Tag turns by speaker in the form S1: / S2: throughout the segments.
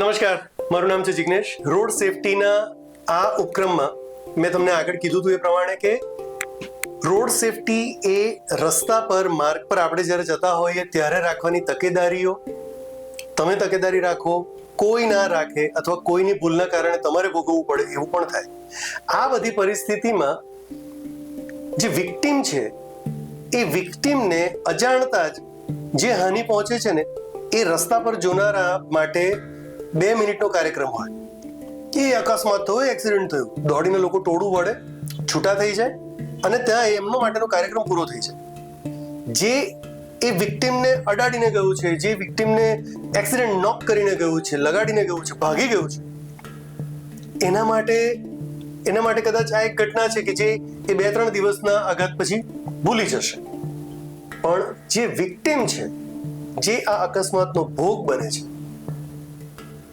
S1: નમસ્કાર, મારું નામ છે જિગ્નેશ. રોડ સેફટીના આ ઉપક્રમમાં મેં તમને આગળ કીધું હતું એ પ્રમાણે કે રોડ સેફટી એ રસ્તા પર, માર્ગ પર આપણે જ્યારે જતા હોઈએ ત્યારે રાખવાની તકેદારીઓ, તમે તકેદારી રાખો, કોઈ ના રાખે અથવા કોઈની ભૂલના કારણે તમારે ભોગવવું પડે એવું પણ થાય. આ બધી પરિસ્થિતિમાં જે વિક્ટિમ છે, એ વિક્ટિમને અજાણતા જ જે હાનિ પહોંચે છે ને, એ રસ્તા પર જોનારા માટે બે મિનિટનો કાર્યક્રમ હોય. એ અકસ્માત થયો એક્સિડન્ટ થયું. દોડીને લોકો ટોળું વળે, છૂટા થઈ જાય અને ત્યાં એમનો માટેનો કાર્યક્રમ પૂરો થઈ જાય. જે એ વિક્ટિમને અડાડીને ગયું છે, જે વિક્ટિમને એક્સિડન્ટ નોક કરીને ગયું છે, લગાડીને ગયું છે, ભાગી ગયું છે, એના માટે એના માટે કદાચ આ એક ઘટના છે કે જે એ બે ત્રણ દિવસના આઘાત પછી ભૂલી જશે. પણ જે વિક્ટિમ છે, જે આ અકસ્માતનો ભોગ બને છે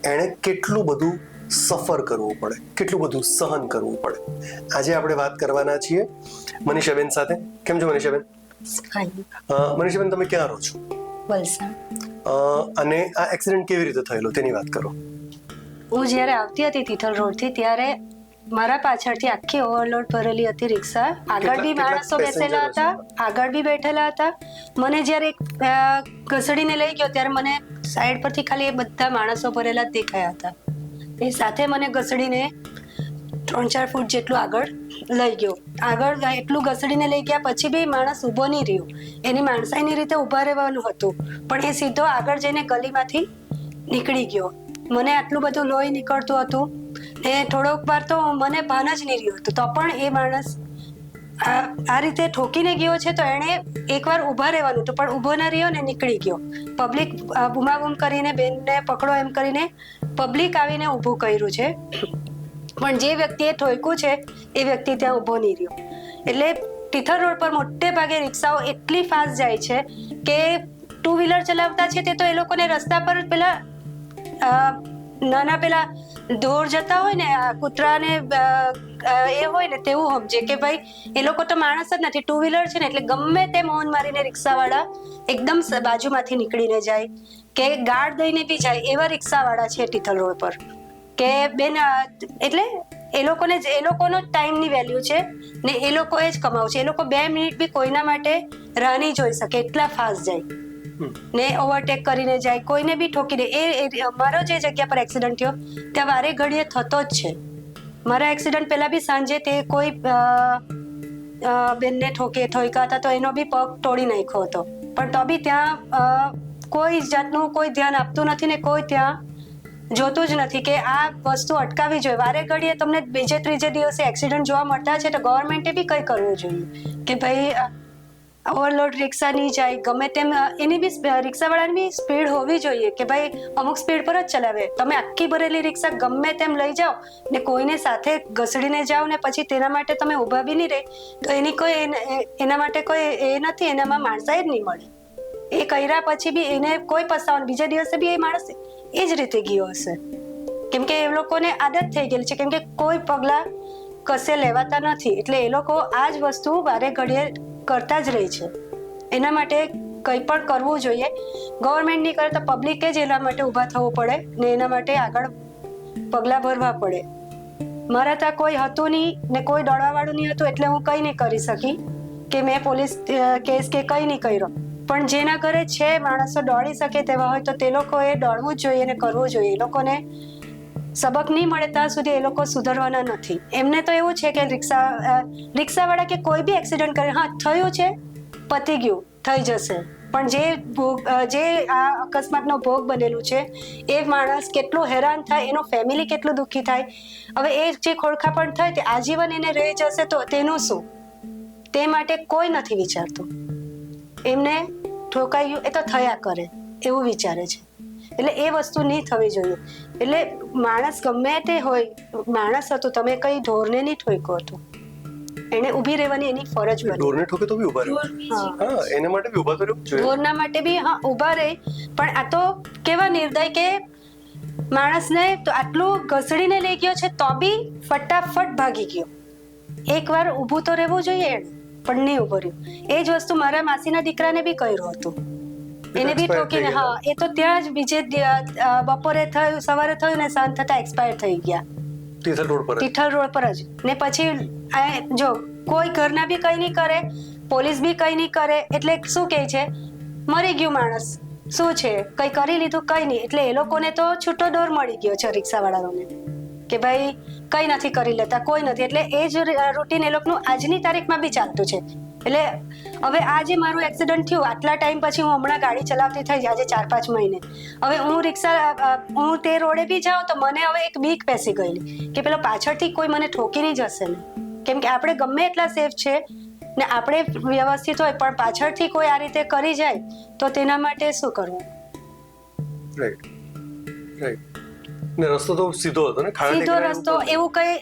S1: એણે કેટલું બધું સફર કરવું પડે કેટલું બધું સહન કરવું પડે. આજે આપણે વાત કરવાના છીએ મનીષાબેન સાથે. કેમ છો મનીષાબેન? મનીષાબેન તમે ક્યાં રહો છો?
S2: વલસાડ.
S1: અ, અને આ એક્સિડન્ટ કેવી રીતે થયેલો? તેની વાત કરો.
S2: હું જ્યારે આવતી હતી તિથલ રોડથી ત્યારે મારા પાછળથી આખી ઓવરલોડ ભરેલી હતી રિક્ષા. આગળ બી માણસો બેસેલા હતા આગળ બી બેઠેલા હતા. મને જ્યારે ઘસડીને લઈ ગયો ત્યારે મને સાઈડ પરથી ખાલી એ બધા માણસો ભરેલા જ દેખાયા હતા. એ સાથે મને ઘસડીને ત્રણ ચાર ફૂટ જેટલું આગળ લઈ ગયો. આગળ એટલું ઘસડીને લઈ ગયા, પછી બી માણસ ઊભો નહીં રહ્યો. એની માણસાઈની રીતે ઊભા રહેવાનું હતું. પણ એ સીધો આગળ જઈને ગલીમાંથી નીકળી ગયો. મને આટલું બધું લોહી નીકળતું હતું. ને થોડોક વાર તો મને ભાન જ નહીં રહ્યું હતું. તો પણ એ માણસ આ રીતે ઠોકીને ગયો છે તો એણે એકવાર ઊભા રહેવાનું હતું, પણ ઊભો ના રહ્યો ને નીકળી ગયો. પબ્લિક બૂમાબૂમ કરીને બેનને પકડો એમ કરીને પબ્લિક આવીને ઊભું કર્યું છે. પણ જે વ્યક્તિએ ઠોક્યું છે, એ વ્યક્તિ ત્યાં ઊભો નહીં રહ્યો. એટલે તિથલ રોડ પર મોટે ભાગે રિક્ષાઓ એટલી ફાસ્ટ જાય છે કે ટુ વ્હીલર ચલાવતા છે તે તો એ લોકોને રસ્તા પર પેલા નાના પેલા ઢોર જતા હોય ને કૂતરાને એ હોય ને તેવું સમજે કે ભાઈ એ લોકો તો માણસ જ નથી. ટુ વ્હીલર છે ને એટલે ગમે તે મૌન મારીને રિક્ષાવાળા એકદમ બાજુમાંથી નીકળીને જાય. કે ગાર્ડ દઈને બી જાય એવા રિક્ષાવાળા છે તિથલ રોડ પર. કે બેન એટલે એ લોકોને એ લોકોનો ટાઈમની વેલ્યુ છે ને એ લોકોએ જ કમાવું છે. એ લોકો બે મિનિટ બી કોઈના માટે રાહ નહીં જોઈ શકે એટલા ફાસ્ટ જાય. ને ઓવરટેક કરીને જાય કોઈને બી ઠોકી દે. એ એ- મારો જે જગ્યા પર એક્સિડન્ટ થયો ત્યાં વારે ઘડીએ થતો જ છે. મારા એક્સિડન્ટ પહેલા બી સાંજે તે કોઈ બેનને ઠોકે ઠોકા હતા તો એનો બી પગ તોડી નાખ્યો હતો. પણ તો બી ત્યાં કોઈ જાતનું કોઈ ધ્યાન આપતું નથી ને કોઈ ત્યાં જોતું જ નથી કે આ વસ્તુ અટકાવવી જોઈએ. વારે ઘડીએ તમને બીજે ત્રીજે દિવસે એક્સિડન્ટ જોવા મળતા છે તો ગવર્મેન્ટે બી કંઈ કરવું જોઈએ? કે ભાઈ ઓવરલોડ રિક્ષા નહીં જાય, ગમે તેમ એની બી રિક્ષાવાળાની બી સ્પીડ હોવી જોઈએ કે ભાઈ અમુક સ્પીડ પર જ ચલાવે. તમે આખી ભરેલી રિક્ષા ગમે તેમ લઈ જાઓ ને કોઈને સાથે ઘસડીને જાઓ ને પછી તેના માટે તમે ઊભા બી નહીં રહે, તો એની કોઈ એના માટે કોઈ એ નથી, એનામાં માણસાઈ જ નહીં મળે. એ કર્યા પછી બી એને કોઈ પસ્તાવાનું, બીજા દિવસે બી એ માણસ એ જ રીતે ગયો હશે. કેમ કે એ લોકોને આદત થઈ ગયેલી છે, કેમ કે કોઈ પગલાં કશે લેવાતા નથી. એટલે એ લોકો આ જ વસ્તુ વારે ઘડીએ કરતા જ રહે છે. એના માટે કંઈ પણ કરવું જોઈએ. ગવર્મેન્ટ નહીં કરે તો પબ્લિકે જ એના માટે ઊભા થવું પડે ને એના માટે આગળ પગલાં ભરવા પડે. મારા ત્યાં કોઈ હતું નહીં ને કોઈ દોડવાવાળું નહીં હતું એટલે હું કંઈ નહીં કરી શકી કે મેં પોલીસ કેસ કે કંઈ નહીં કર્યો. પણ જેના ઘરે છે માણસો દોડી શકે તેવા હોય તો તે લોકોએ દોડવું જ જોઈએ ને કરવું જોઈએ. એ લોકોને સબક નહીં મળે ત્યાં સુધી એ લોકો સુધરવાના નથી. એમને તો એવું છે કે રિક્ષા રિક્ષાવાળા કે કોઈ બી એક્સિડન્ટ કરે, હા, થયું છે, પતી ગયું, થઈ જશે. પણ જે ભોગ જે આ અકસ્માતનો ભોગ બનેલું છે, એ માણસ કેટલો હેરાન થાય, એનો ફેમિલી કેટલું દુઃખી થાય. હવે એ જે ખોળખા પણ થાય તે આજીવન એને રહી જશે તો તેનું શું? તે માટે કોઈ નથી વિચારતું. એમને ઠોકાયું, એ તો થયા કરે, એવું વિચારે છે. એટલે એ વસ્તુ નહીં થવી જોઈએ. એટલે માણસ ગમે તે હોય માણસ હતું તમે કઈ ઢોરને નહીં ઠોકો હતું. એને ઊભી રહેવાની એની ફરજ બની.
S1: ઢોરને ઠોકે તો બી ઊભા રહે.
S2: હા.
S1: એના માટે બી ઊભા તો રહેવું જોઈએ.
S2: ઢોરના માટે બી હા ઊભા રહે. પણ આ તો કેવા નિર્દય કે માણસને તો આટલું ઘસડીને લઈ ગયો છે તો બી ફટાફટ ભાગી ગયો. એકવાર ઊભું તો રહેવું જોઈએ પણ નહીં ઊભો રહ્યું. એ જ વસ્તુ મારા માસીના દીકરાને બી કર્યું હતું. એને બી ઠોકીને હા એ તો ત્યાં જ બીજે બપોરે થયું સવારે થયું ને સાંજ થતા એક્સપાયર થઈ ગયા.
S1: તિથલ રોડ પર.
S2: તિથલ રોડ પર જ. ને પછી જો કોઈ ઘરના બી કઈ નહીં કરે પોલીસ બી કઈ નહીં કરે એટલે શું કહે છે? મરી ગયું માણસ. શું છે? કઈ કરી લીધું કઈ નહીં. એટલે એ લોકોને તો છૂટો દોર મળી ગયો છે રિક્ષાવાળાઓને. કે ભાઈ કઈ નથી કરી લેતા કોઈ નથી. એટલે એ જ રૂટીન એ લોકોનું આજની તારીખમાં બી ચાલતું છે. એટલે હવે આ જે મારું એક્સિડન્ટ થયું, આટલા ટાઈમ પછી હું હમણાં ગાડી ચલાવતી થઈ આજે ચાર પાંચ મહિને. હવે હું રિક્ષા હું તે રોડે બી જાઉં તો મને હવે એક બીક બેસી ગયેલી કે પેલો પાછળથી કોઈ મને ઠોકી નહીં જશે ને. કેમ કે આપણે ગમે એટલા સેફ છે ને આપણે વ્યવસ્થિત હોય, પણ પાછળથી કોઈ આ રીતે કરી જાય તો તેના માટે શું કરવું?
S1: રાઈટ રાઈટ ને રસ્તો તો સીધો હતો ને
S2: સીધો રસ્તો
S1: એવું
S2: કઈ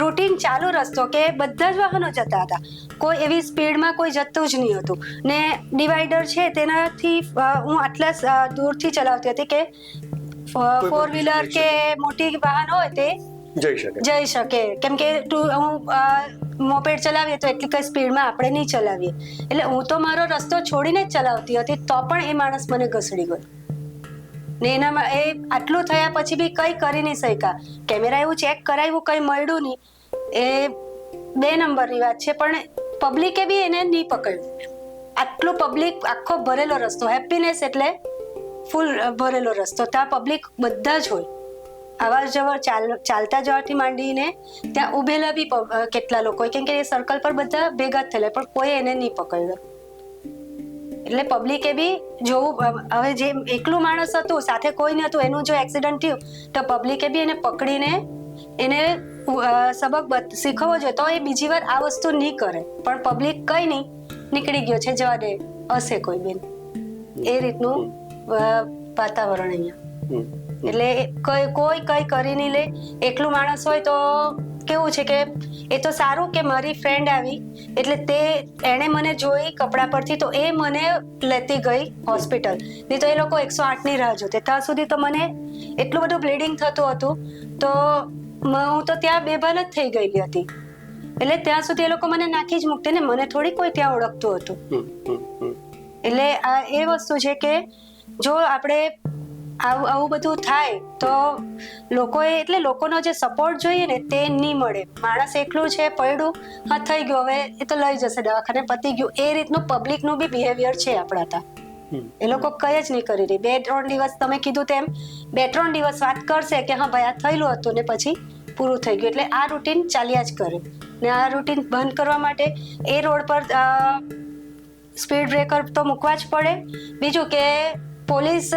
S2: રૂટીન ચાલુ રસ્તો કે બધા જ વાહનો જતા હતા. કોઈ એવી સ્પીડમાં કોઈ જતું જ નહીં હતું. ને ડિવાઈડર છે તેનાથી હું આટલા દૂરથી ચલાવતી હતી કે ફોર વ્હીલર કે મોટી વાહન હોય તે
S1: જઈ શકે.
S2: જઈ શકે. કેમ કે હું મોપેડ ચલાવીએ તો એટલી કઈ સ્પીડમાં આપણે નહીં ચલાવીએ. એટલે હું તો મારો રસ્તો છોડીને જ ચલાવતી હતી તો પણ એ માણસ મને ઘસડી ગયો. ને એનામાં એ આટલું થયા પછી બી કઈ કરી નહીં શક્યા. કેમેરા એવું ચેક કરાવ્યું, કઈ મળ્યું નહીં. એ બે નંબરની વાત છે, પણ પબ્લિકે બી એને નહીં પકડ્યું. આટલું પબ્લિક આખો ભરેલો રસ્તો હેપીનેસ એટલે ફૂલ ભરેલો રસ્તો. ત્યાં પબ્લિક બધા જ હોય. અવાર જવર ચાલ, ચાલતા જવાથી માંડીને ત્યાં ઉભેલા બી કેટલા લોકો. કેમ કે એ સર્કલ પર બધા ભેગા જ થયેલા પણ કોઈ એને નહીં પકડ્યો. એટલે પબ્લિકે બી જોવું હવે જે એકલું માણસ હતું સાથે કોઈ નહોતું એનું જો એક્સિડન્ટ થયું તો પબ્લિકે બી એને પકડીને એને સબક શીખવવો જોઈએ. તો એ બીજી વાર આ વસ્તુ નહીં કરે. પણ પબ્લિક કઈ નહીં નીકળી ગયો છે જવા દે હશે કોઈ બેન. એ રીતનું વાતાવરણ અહીંયા. એટલે કોઈ કોઈ કઈ કરી નહીં લે. એકલું માણસ હોય તો કેવું છે કે એ તો સારું કે મારી ફ્રેન્ડ આવી એટલે તે એણે મને જોઈ કપડા પરથી તો એ મને લેતી ગઈ હોસ્પિટલ નહીં તો એ લોકો એકસો આઠની રાહ જોતે. ત્યાં સુધી તો મને એટલું બધું બ્લીડિંગ થતું હતું તો હું તો ત્યાં બેભાન જ થઈ ગયેલી હતી. એટલે ત્યાં સુધી એ લોકો મને નાખી જ મૂકતી ને મને થોડી કોઈ ત્યાં ઓળખતું હતું. એટલે આ એ વસ્તુ છે કે જો આપણે આવું આવું બધું થાય તો લોકોએ એટલે લોકોનો જે સપોર્ટ જોઈએ ને તે નહીં મળે. માણસ એકલું છે પડ્યું હા થઈ ગયું હવે એ તો લઈ જશે દવાખાને પતી ગયું. એ રીતનું પબ્લિકનું બી બિહેવિયર છે આપણા ત્યાં. એ લોકો કઈ જ નહીં કરી રહી. બે ત્રણ દિવસ તમે કીધું તેમ બે ત્રણ દિવસ વાત કરશે કે હા ભાઈ આ થયેલું હતું ને પછી પૂરું થઈ ગયું. એટલે આ રૂટીન ચાલ્યા જ કરે. ને આ રૂટીન બંધ કરવા માટે એ રોડ પર સ્પીડ બ્રેકર તો મૂકવા જ પડે. બીજું કે પોલીસ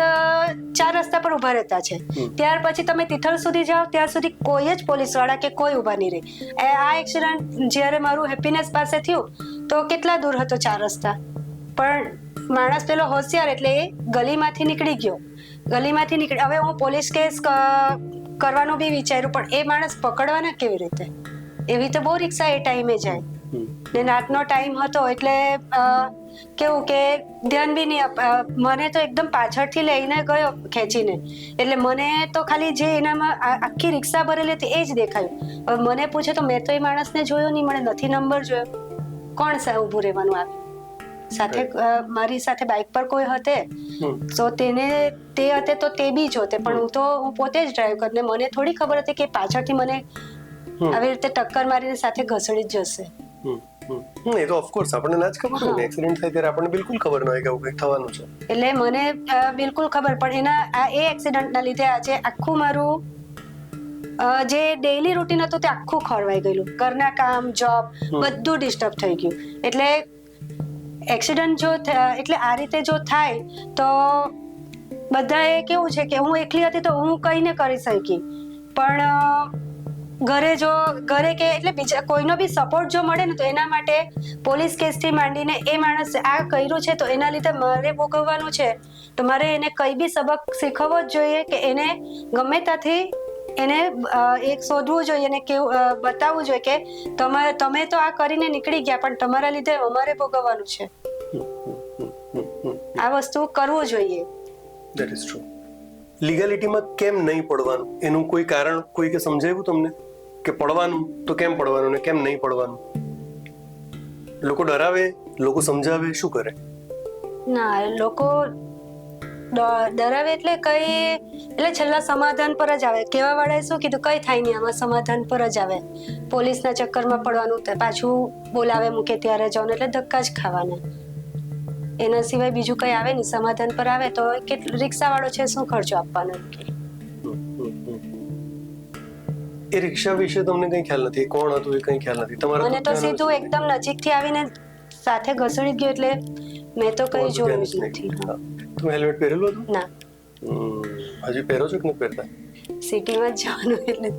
S2: ચાર રસ્તા પર ઊભા રહેતા છે. ત્યાર પછી તમે તિથલ સુધી જાઓ ત્યાં સુધી કોઈ જ પોલીસવાળા કે કોઈ ઊભા નહીં રહે. એ આ એક્સિડન્ટ જ્યારે મારું હેપીનેસ પાસે થયું તો કેટલા દૂર હતો ચાર રસ્તા? પણ માણસ પેલો હોશિયાર એટલે એ ગલીમાંથી નીકળી ગયો. ગલીમાંથી નીકળી હવે હું પોલીસ કેસ કરવાનું બી વિચાર્યું પણ એ માણસ પકડવાના કેવી રીતે? એવી તો બહુ રિક્ષા એ ટાઈમે જાય. ને રાતનો ટાઈમ હતો એટલે કેવું કે ધ્યાન બી નહીં મને તો એકદમ પાછળથી લઈને ગયો ખેંચીને. એટલે મને તો ખાલી જે એનામાં આખી રિક્ષા ભરેલી હતી એ જ દેખાયું. હવે મને પૂછે તો મેં તો એ માણસને જોયો નહીં મને નથી નંબર જોયો. કોણ સા ઊભું રહેવાનું આવે? સાથે મારી સાથે બાઇક પર કોઈ હતે? તો તેને તે હતે તો તે બી જોતે પણ હું તો હું પોતે જ ડ્રાઈવ કરીને મને થોડી ખબર હતી કે પાછળથી મને આવી રીતે ટક્કર મારીને સાથે ઘસડી જ જશે.
S1: એ તો ઓફકોર્સ આપણને ના જ ખબર હોય ને એક્સિડન્ટ થાય ત્યારે આપણને બિલકુલ ખબર ન હોય કે આવું કંઈક થવાનું છે.
S2: એટલે મને બિલકુલ ખબર પણ એના આ એ એક્સિડન્ટના લીધે આજે આખું મારું જે ડેઈલી રૂટીન હતું તે આખું ખોરવાઈ ગયેલું. ઘરના કામ જોબ બધું ડિસ્ટર્બ થઈ ગયું. એટલે એક્સિડન્ટ જો એટલે આ રીતે જો થાય તો બધાએ કેવું છે કે હું એકલી હતી તો હું કંઈ ને કરી શકી. પણ ઘરે જો, ઘરે કે એટલે બીજા કોઈનો બી સપોર્ટ જો મળે ને તો એના માટે પોલીસ કેસથી માંડીને એ માણસ આ કર્યું છે તો એના લીધે મારે ભોગવવાનું છે. તો મારે એને કઈ બી સબક શીખવવો જ જોઈએ કે એને ગમે ત્યાંથી એને એક શોધવું જોઈએ અને કેવું બતાવવું જોઈએ કે તમે તમે તો આ કરીને નીકળી ગયા પણ તમારા લીધે અમારે ભોગવવાનું છે. આ વસ્તુ કરવું જોઈએ.
S1: દેટ કેમ નહીં પડવાનું? એનું કોઈ કારણ, કોઈ કે સમજાવ્યું તમને? કે પડવાનું? તો કેમ પડવાનું ને કેમ નહીં પડવાનું? લોકો ડરાવે, લોકો સમજાવે, શું કરે?
S2: ના, લોકો ડરાવે એટલે કઈ, એટલે છેલ્લા સમાધાન પર જ આવે. કેવા વાળાએ શું કીધું? કઈ થાય નહીં આમાં સમાધાન પર જ આવે. પોલીસના ચક્કરમાં પડવાનું તો પાછું બોલાવે, મૂકે ત્યારે જવાનું, એટલે ધક્કા જ ખાવાના. એના સિવાય બીજું કઈ આવે નહીં. સમાધાન પર આવે તો કેટલું, રિક્ષાવાળો છે, શું ખર્ચો આપવાનો? કે
S1: એ રિક્ષા વિશે તમને કઈ ખ્યાલ નથી? કોણ હતું એ કઈ ખ્યાલ નથી? તમારા
S2: મને તો સીધું એકદમ નજીકથી આવીને સાથે ઘસડી ગયો એટલે મેં તો કઈ જોયું જ નથી.
S1: તમે હેલ્મેટ પહેરેલું હતું?
S2: ના.
S1: હજી પહેરો છો કે નહીં પહેરતા?
S2: સિટીમાં જવાનું એટલે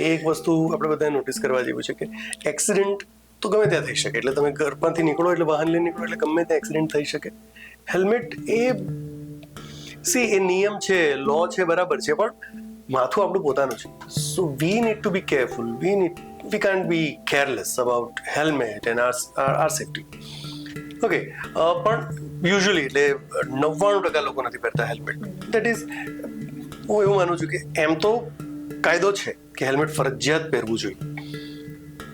S1: એ એક વસ્તુ આપણે બધાએ નોટિસ કરવા જેવું છે કે એક્સિડન્ટ તો ગમે ત્યાં થઈ શકે. એટલે તમે ઘરમાંથી નીકળો એટલે વાહન લઈને નીકળો એટલે ગમે ત્યાં એક્સિડન્ટ થઈ શકે. હેલ્મેટ એ સી એ નિયમ છે લો છે બરાબર છે પણ માથું આપણું પોતાનું છે. So we need to be careful we need we can't be careless about helmet and are are safety okay પણ યુઝ્યુઅલી એટલે નવ્વાણું ટકા લોકો નથી પહેરતા હેલ્મેટ દેટ ઇઝ હું એવું માનું છું કે એમ તો કાયદો છે કે હેલ્મેટ ફરજિયાત પહેરવું જોઈએ.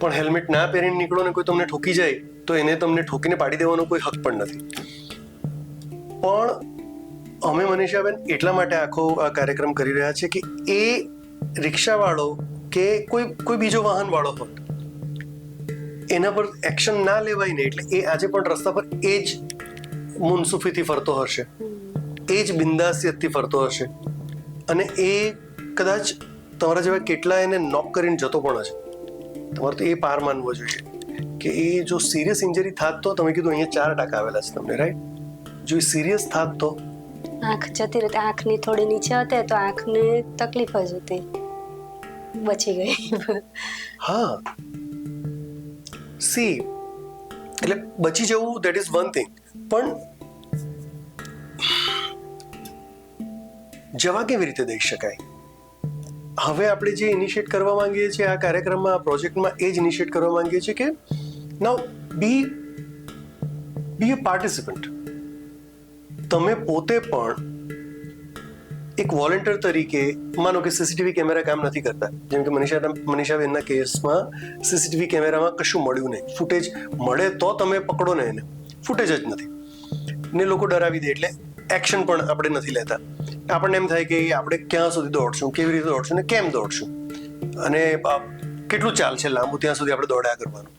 S1: પણ હેલ્મેટ ના પહેરીને નીકળો ને કોઈ તમને ઠોકી જાય, તો એને તમને ઠોકીને પાડી દેવાનો કોઈ હક પણ નથી. પણ અમે મનીષાબેન એટલા માટે આખો આ કાર્યક્રમ કરી રહ્યા છે કે એ રિક્ષાવાળો કે કોઈ કોઈ બીજો વાહનવાળો હોત એના પર એક્શન ના લેવાય ને એટલે એ આજે પણ રસ્તા પર એ જ મુનસુફીથી ફરતો હશે, એ જ બિંદાસિયતથી ફરતો હશે અને એ કદાચ તમારા જેવા કેટલા એને નોક કરીને જતો પણ હશે. તમારે તો એ પાર માનવો જોઈએ કે એ જો સિરિયસ ઇન્જરી થાત તો તમે કીધું અહીંયા ચાર ટાકા આવેલા છે તમને રાઈટ જો એ સિરિયસ થાત તો
S2: આંખ જતી રહી, આંખની થોડી નીચે હતી તો આંખને તકલીફ જ હતી. બચી ગઈ.
S1: હા. સી એટલે બચી જવું ધેટ ઇઝ વન થિંગ પણ જવા કેવી રીતે દઈ શકાય? હવે આપણે જે ઇનિશિયેટ કરવા માંગીએ છીએ આ કાર્યક્રમમાં, આ પ્રોજેક્ટમાં એ જ ઇનિશિયેટ કરવા માંગીએ છીએ કે નાવ બી બી અ પાર્ટિસિપન્ટ તમે પોતે પણ એક વોલેન્ટિયર તરીકે, માનો કે સીસીટીવી કેમેરા કામ નથી કરતા. જેમ કે મનીષા મનીષાબેનના કેસમાં સીસીટીવી કેમેરામાં કશું મળ્યું નહીં. ફૂટેજ મળે તો તમે પકડો ને એને. ફૂટેજ જ નથી. ને લોકો ડરાવી દે એટલે એક્શન પણ આપણે નથી લેતા. આપણને એમ થાય કે આપણે ક્યાં સુધી દોડશું, કેવી રીતે દોડશું ને કેમ દોડશું? અને કેટલું ચાલશે લાંબુ ત્યાં સુધી આપણે દોડ્યા કરવાનું?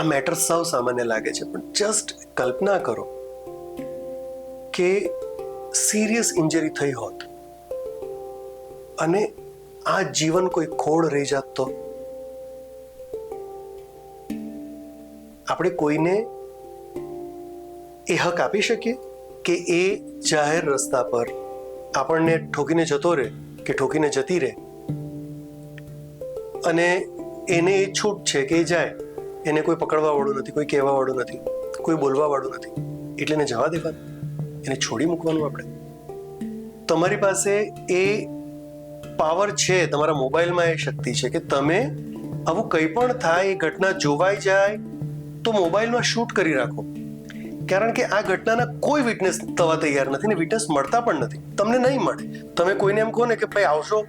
S1: આ મેટર સાવ સામાન્ય લાગે છે, પણ જસ્ટ કલ્પના કરો. કે સિરિયસ ઇન્જરી થઈ હોત. અને આ જીવન કોઈ ખોડ રહી જાત તો? આપણે કોઈને એ હક આપી શકીએ કે એ જાહેર રસ્તા પર આપણને ઠોકીને જતો રહે કે ઠોકીને જતી રહે? અને એને એ છૂટ છે કે એ જાય, એને કોઈ પકડવા વાળું નથી, કોઈ કહેવા વાળું નથી, કોઈ બોલવા વાળું નથી. એટલે એને જવા દેવાનું. એને છોડી મૂકવાનું આપણે? તમારી પાસે એ પાવર છે, તમારા મોબાઈલમાં એ શક્તિ છે કે તમે આવું કંઈ પણ થાય, એ ઘટના જોવાઈ જાય, તો મોબાઈલમાં શૂટ કરી રાખો. કારણ કે આ ઘટનાના કોઈ વિટનેસ થવા તૈયાર નથી ને વિટનેસ મળતા પણ નથી. તમને નહીં મળે. તમે કોઈને એમ કહો ને કે ભાઈ, આવશો.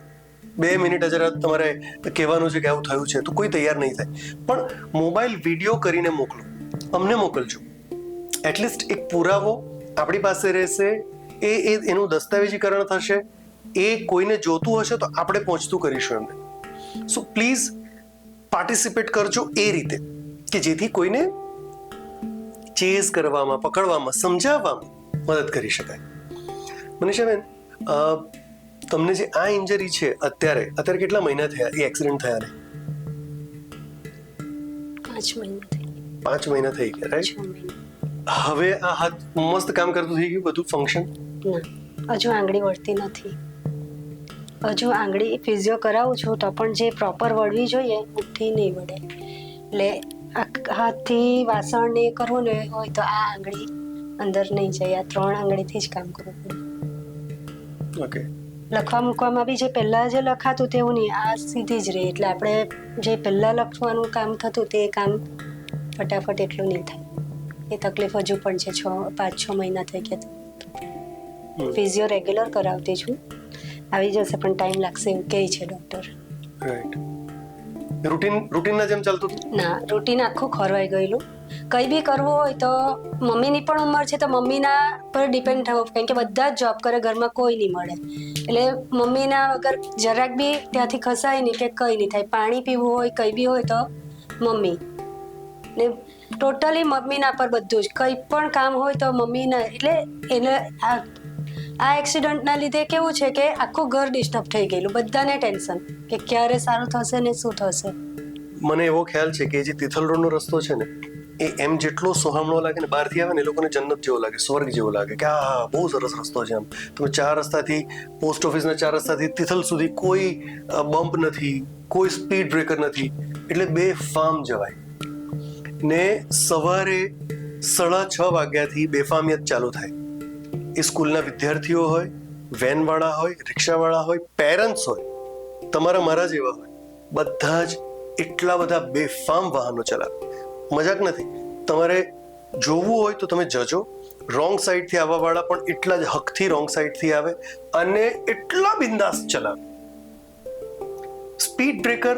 S1: બે મિનિટ જરા તમારે કહેવાનું છે કે આવું થયું છે. તો કોઈ તૈયાર નહીં થાય. પણ મોબાઈલ વીડિયો કરીને મોકલો. અમને મોકલજો. એટલીસ્ટ એક પુરાવો આપણી પાસે રહેશે એ એ એનું દસ્તાવેજીકરણ થશે એ કોઈને જોતું હશે તો આપણે પહોંચતું કરીશું એમને. સો પ્લીઝ પાર્ટિસિપેટ કરજો એ રીતે કે જેથી કોઈને ચેઝ કરવામાં પકડવામાં સમજાવવામાં મદદ કરી શકાય. મનીષાબેન તમને જે આ ઇન્જરી છે અત્યારે અત્યારે કેટલા મહિના થયા? એ એક્સિડન્ટ થયા ને?
S2: પાંચ મહિના થઈ
S1: પાંચ મહિના થઈ ગયા રાઈટ હવે આ હાથ મસ્ત કામ કરતું થઈ ગયું બધું ફંક્શન
S2: હજુ આંગળી વળતી નથી. હજુ આંગળી ફિઝિયો કરાવું છું તો પણ જે પ્રોપર વળવી જોઈએ મુઠ્ઠી નહીં વળે. એટલે આ હાથથી વાસણ ને કરવું ને હોય તો આ આંગળી અંદર નહીં જાય. આ ત્રણ આંગળીથી જ કામ કરવું પડે.
S1: ઓકે
S2: લખવા મૂકવામાં બી જે પહેલાં જે લખાતું તેવું નહીં આ સીધી જ રહે. એટલે આપણે જે પહેલાં લખવાનું કામ થતું તે કામ ફટાફટ એટલું નહીં થાય. એ તકલીફ હજુ પણ છે છ પાંચ છ મહિના થઈ ગયા ફિઝિયો રેગ્યુલર કરાવતી છું. આવી જશે પણ ટાઈમ લાગશે એવું કહે છે ડૉક્ટર
S1: રાઈટ રૂટીન રૂટીનના જેમ ચાલતું
S2: ના રૂટીન આખું ખોરવાઈ ગયેલું. કંઈ બી કરવું હોય તો મમ્મીની પણ ઉંમર છે તો મમ્મીના પર ડિપેન્ડ થવું કારણ કે બધા જ જોબ કરે ઘરમાં કોઈ નહીં મળે. એટલે મમ્મીના વગર જરાક બી ત્યાંથી ખસાય નહીં કે કંઈ નહીં થાય. પાણી પીવું હોય કંઈ બી હોય તો મમ્મી. ને ટોટલી મમ્મીના પર બધું જ. કંઈ પણ કામ હોય તો મમ્મીના એટલે એને આ આ એક્સિડન્ટના લીધે કેવું છે કે આખું ઘર ડિસ્ટર્બ થઈ ગયેલું. બધાને ટેન્શન કે ક્યારે સારું થશે ને શું થશે.
S1: મને એવો ખ્યાલ છે કે જે તિથલ રોડનો રસ્તો છે ને, એ એમ જેટલો સુહામણો લાગે ને બહારથી આવે ને એ લોકોને જન્નત જેવો લાગે, સ્વર્ગ જેવો લાગે કે આ બહુ સરસ રસ્તો છે આમ. તમે ચાર રસ્તાથી પોસ્ટ ઓફિસના ચાર રસ્તાથી તિથલ સુધી કોઈ બમ્પ નથી, કોઈ સ્પીડ બ્રેકર નથી. એટલે બે ફાર્મ જવાય. ને સવારે સાડા છ વાગ્યાથી બેફામિયત ચાલુ થાય. એ સ્કૂલના વિદ્યાર્થીઓ હોય, વેનવાળા હોય, રિક્ષાવાળા હોય, પેરેન્ટ્સ હોય, તમારા મારા જેવા હોય, બધા જ એટલા બધા બેફામ વાહનો ચલાવે. મજાક નથી. તમારે જોવું હોય તો તમે જજો. રોંગ સાઈડથી આવવાવાળા પણ એટલા જ હકથી રોંગ સાઈડથી આવે અને એટલા બિંદાસ ચલાવે. સ્પીડ બ્રેકર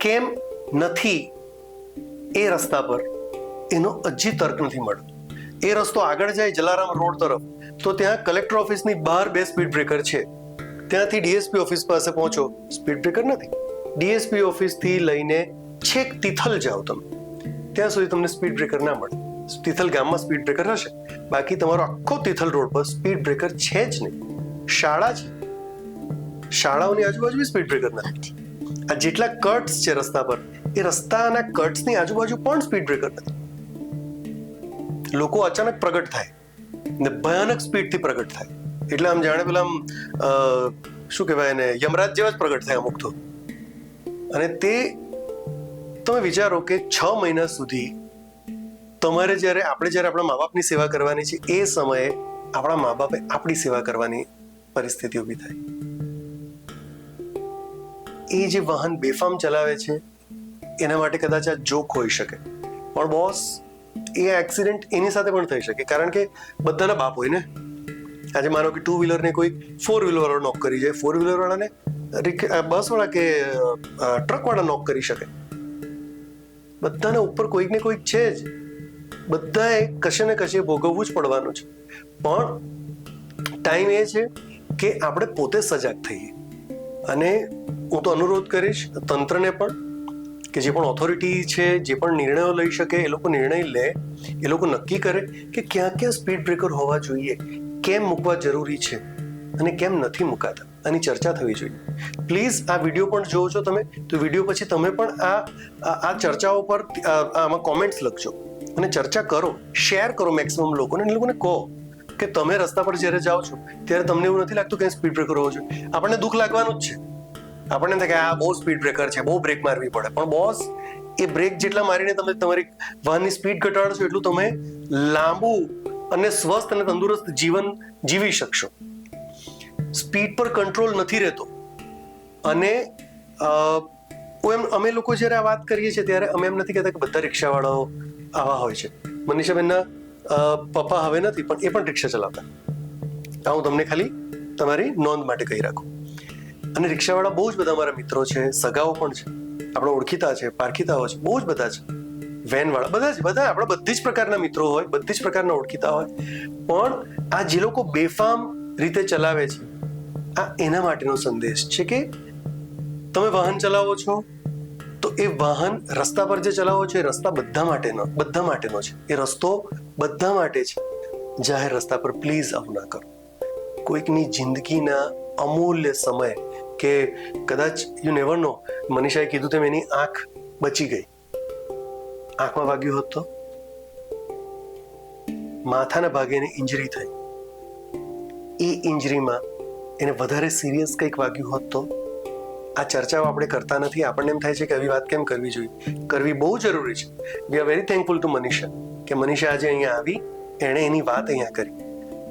S1: કેમ નથી એ રસ્તા પર એનો હજી તર્ક નથી મળ્યો. એ રસ્તો આગળ જાય જલારામ રોડ તરફ, તો ત્યાં કલેક્ટર ઓફિસની બહાર બે સ્પીડ બ્રેકર છે. ત્યાંથી ડીએસપી ઓફિસ પાસે પહોંચો. સ્પીડ બ્રેકર નથી. ડીએસપી ઓફિસથી લઈને છેક તિથલ જાઓ તમે. ત્યાં સુધી તમને સ્પીડ બ્રેકર ના મળે. તિથલ ગામમાં સ્પીડ બ્રેકર હશે. બાકી તમારો આખો તિથલ રોડ પર સ્પીડ બ્રેકર છે જ નહીં. શાળા છે. શાળાઓની આજુબાજુ સ્પીડ બ્રેકર નથી. આ જેટલા કટ્સ છે રસ્તા પર, એ રસ્તાના કટ્સની આજુબાજુ પણ સ્પીડ બ્રેકર નથી લોકો અચાનક પ્રગટ થાય ને ભયાનક સ્પીડથી પ્રગટ થાય. એટલે આમ જાણે પેલા આમ શું કહેવાય એને, યમરાજ જેવા જ પ્રગટ થાય અમુક તો. અને તે, તમે વિચારો કે છ મહિના સુધી તમારે જ્યારે, આપણે જ્યારે આપણા મા બાપની સેવા કરવાની છે, એ સમયે આપણા મા બાપે આપણી સેવા કરવાની પરિસ્થિતિ ઊભી થાય. એ જે વાહન બેફામ ચલાવે છે, એના માટે કદાચ આ જોક હોઈ શકે. પણ બોસ એ એક્સિડન્ટ એની સાથે પણ થઈ શકે. કારણ કે બધાના બાપ હોય ને. આજે માનો કે ટુ વ્હીલરને કોઈ ફોર વ્હીલર વાળો નોક કરી જાય. ફોર વ્હીલરવાળાને બસવાળા કે ટ્રકવાળા નોક કરી શકે. બધાના ઉપર કોઈક ને કોઈક છે જ. બધાએ કશે ને કશે ભોગવવું જ પડવાનું છે. પણ ટાઈમ એ છે કે આપણે પોતે સજાગ થઈએ. અને હું તો અનુરોધ કરીશ તંત્રને પણ કે જે પણ ઓથોરિટી છે, જે પણ નિર્ણયો લઈ શકે, એ લોકો નિર્ણય લે, એ લોકો નક્કી કરે કે ક્યાં ક્યાં સ્પીડ બ્રેકર હોવા જોઈએ, કેમ મૂકવા જરૂરી છે અને કેમ નથી મૂકાતા. આની ચર્ચા થવી જોઈએ. પ્લીઝ આ વીડિયો પણ જોવો છો તમે, તો વીડિયો પછી તમે પણ આ આ ચર્ચાઓ પર આમાં કોમેન્ટ્સ લખજો. અને ચર્ચા કરો શેર કરો મેક્સિમમ લોકોને એ લોકોને કહો કે તમે રસ્તા પર જ્યારે જાઓ છો, ત્યારે તમને એવું નથી લાગતું કે સ્પીડ બ્રેકર હોવો જોઈએ. આપણને દુઃખ લાગવાનું જ છે. આપણને થાય કે આ બહુ સ્પીડ બ્રેકર છે, બહુ બ્રેક મારવી પડે. પણ બોસ એ બ્રેક જેટલા મારીને તમે તમારી વાહનની સ્પીડ ઘટાડશો એટલું તમે લાંબુ અને સ્વસ્થ અને તંદુરસ્ત જીવન જીવી શકશો. સ્પીડ પર કંટ્રોલ નથી રહેતો. અને એમ, અમે લોકો જ્યારે આ વાત કરીએ છીએ ત્યારે અમે એમ નથી કહેતા કે બધા રિક્ષાવાળાઓ આવા હોય છે. મનીષાબેનના પપ્પા હવે નથી, પણ એ પણ રિક્ષા ચલાવતા. હું તમને ખાલી તમારી નોંધ માટે કહી રાખું. અને રિક્ષાવાળા બહુ જ બધા મારા મિત્રો છે, સગાઓ પણ છે. આપણે ઓળખીતા છે, પારખીતાઓ છે, બહુ જ બધા છે. વેનવાળા, બધા જ, બધા આપણા બધી જ પ્રકારના મિત્રો હોય, બધી જ પ્રકારના ઓળખીતા હોય. પણ આ જે લોકો બેફામ રીતે ચલાવે છે, આ એના માટેનો સંદેશ છે કે તમે વાહન ચલાવો છો, તો એ વાહન રસ્તા પર જે ચલાવો છો, એ રસ્તા બધા માટેનો બધા માટેનો છે. એ રસ્તો બધા માટે છે. જાહેર રસ્તા પર પ્લીઝ આવું ના કરો. કોઈકની જિંદગીના અમૂલ્ય સમય કે કદાચ યુ નેવર નો મનીષાએ કીધું તેમ એની આંખ બચી ગઈ. આંખમાં વાગ્યું હોત તો? માથાના ભાગે એને ઇન્જરી થઈ. એ ઇન્જરીમાં એને વધારે સિરિયસ કંઈક વાગ્યું હોત તો? આ ચર્ચાઓ આપણે કરતા નથી. આપણને એમ થાય છે કે આવી વાત કેમ કરવી જોઈએ? કરવી બહુ જરૂરી છે. We are very thankful to Manisha કે મનીષા આજે અહીંયા આવી. એણે એની વાત અહીંયા કરી.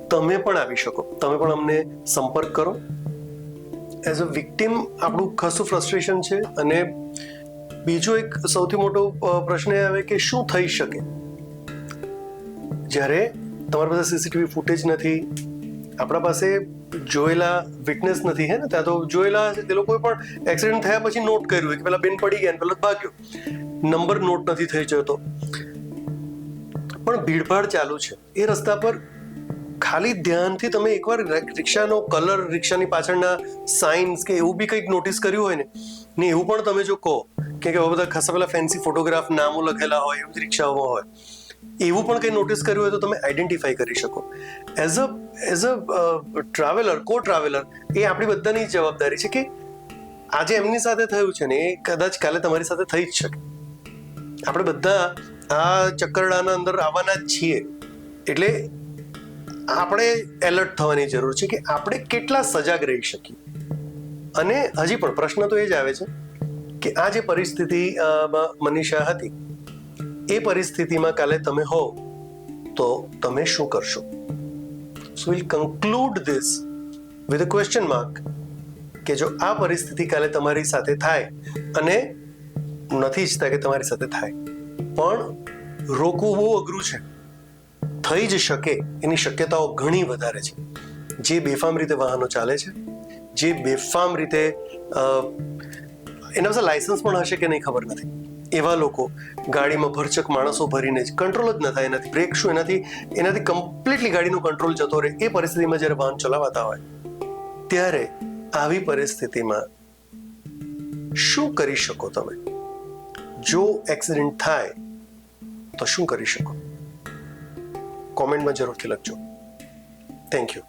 S1: તમે પણ આવી શકો. તમે પણ અમને સંપર્ક કરો. એઝ અ વિક્ટિમ આપણું ખાસું ફ્રસ્ટ્રેશન છે અને બીજો એક સૌથી મોટો પ્રશ્ન એ આવે કે શું થઈ શકે? જ્યારે તમારી પાસે સીસીટીવી ફૂટેજ નથી, આપણા પાસે જોયેલા વિટનેસ નથી, હે ને? ત્યાં તો જોયેલા હશે, તે લોકોએ પણ એક્સિડન્ટ થયા પછી નોટ કર્યું કે પેલા બેન પડી ગયા પેલા ભાગ્યો. નંબર નોટ નથી થઈ જતો. પણ ભીડભાડ ચાલુ છે. એ રસ્તા પર ખાલી ધ્યાનથી તમે એકવાર રિક્ષાનો કલર, રિક્ષાની પાછળના સાઇન્સ કે એવું બી કંઈક નોટિસ કર્યું હોય ને ને એવું પણ તમે જો કહો કે કે બધા ખાસા પેલા ફેન્સી ફોટોગ્રાફ નામો લખેલા હોય, એવી જ રિક્ષાઓમાં હોય, એવું પણ કંઈ નોટિસ કર્યું હોય તો તમે આઈડેન્ટિફાઈ કરી શકો. As a as a traveller co traveller એ આપણી બધાની જવાબદારી છે કે આજે એમની સાથે થયું છે ને, એ કદાચ કાલે તમારી સાથે થઈ જ શકે. આપણે બધા આ ચક્કરડાના અંદર આવવાના જ છીએ. એટલે આપણે એલર્ટ થવાની જરૂર છે કે આપણે કેટલા સજાગ રહી શકીએ. અને હજી પણ પ્રશ્ન તો એ જ આવે છે કે આ જે પરિસ્થિતિ મનીષા હતી, એ પરિસ્થિતિમાં કાલે તમે હો, તો તમે શું કરશો? So will conclude this with question mark કે જો આ પરિસ્થિતિ કાલે તમારી સાથે થાય, અને નથી ઈચ્છતા કે તમારી સાથે થાય, પણ રોકવું બહુ અઘરું છે. થઈ જ શકે એની શક્યતાઓ ઘણી વધારે છે. જે બેફામ રીતે વાહનો ચાલે છે, જે બેફામ રીતે એના પાસે લાયસન્સ પણ હશે કે નહીં ખબર નથી. એવા લોકો ગાડીમાં ભરચક માણસો ભરીને જ કંટ્રોલ જ ન થાય એનાથી, બ્રેક શું એનાથી એનાથી કમ્પ્લીટલી ગાડીનો કંટ્રોલ જતો રહે, એ પરિસ્થિતિમાં જ્યારે વાહન ચલાવતા હોય, ત્યારે આવી પરિસ્થિતિમાં શું કરી શકો તમે? જો એક્સિડન્ટ થાય, તો શું કરી શકો? કોમેન્ટમાં જરૂરથી લખજો. Thank you